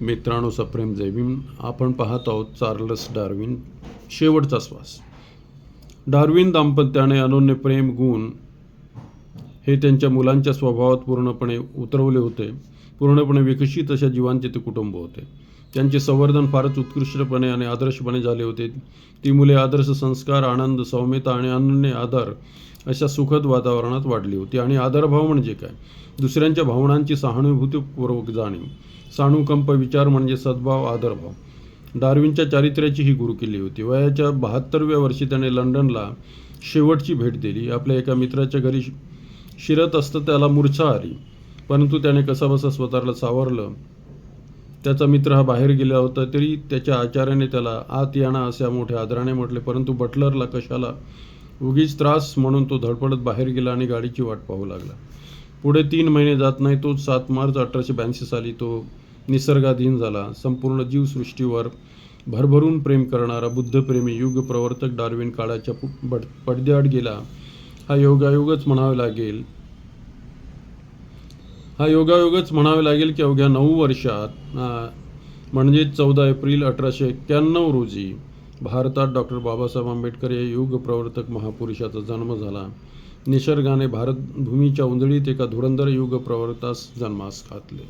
मित्रांनो सप्रेम जयभीम आपण पाहत आहोत चार्लस डार्विन शेवटचा श्वास. डार्विन दाम्पत्याने अनोन्य प्रेम गुण हे त्यांच्या मुलांच्या स्वभावात पूर्णपणे उतरवले होते. पूर्णपणे विकसित अशा जीवांचे ते कुटुंब होते. त्यांचे संवर्धन फारच उत्कृष्टपणे आणि आदर्शपणे झाले होते. ती मुले आदर्श संस्कार आनंद सौम्यता आणि अनन्य आधार अशा सुखद वातावरणात वाढली होती. आणि आदरभाव म्हणजे काय? दुसऱ्यांच्या भावनांची सहानुभूतीपूर्वक जाणीव. सानुकंप विचार म्हणजे सद्भाव आदरभाव डार्विनच्या चारित्र्याची ही गुरुकिल्ली होती. वयाच्या बहात्तरव्या वर्षी त्याने लंडनला शेवटची भेट दिली. आपल्या एका मित्राच्या घरी शिरत असतं त्याला मूर्छा आली. परंतु त्याने कसाबसा स्वतःला सावरलं. त्याचा मित्र हा बाहेर गेला होता तरी त्याच्या आचार्याने त्याला आत याना अशा मोठ्या आदराने म्हटले परंतु बटलरला कशाला? उगीच त्रास म्हणून तो धडपडत बाहेर गेला आणि गाडीची वाट पाहू लागला. पुढे तीन महिने जात नाही तो सात मार्च अठराशे ब्याऐंशी साली तो निसर्गाधीन झाला. संपूर्ण जीवसृष्टीवर भरभरून प्रेम करणारा बुद्धप्रेमी युग प्रवर्तक डार्विन काळाच्या पु- पडद्याआड गेला. हा योगायोगच म्हणावे लागेल. हा योगायोगच म्हणावे लागेल की अवघ्या नऊ वर्षात म्हणजे चौदा एप्रिल अठराशे एक्क्याण्णव रोजी भारतात डॉक्टर बाबासाहेब आंबेडकर या युग प्रवर्तक महापुरुषाचा जन्म झाला. निसर्गाने भारतभूमीच्या उंजळीत एका धुरंधर युग प्रवर्तास जन्मास घातले.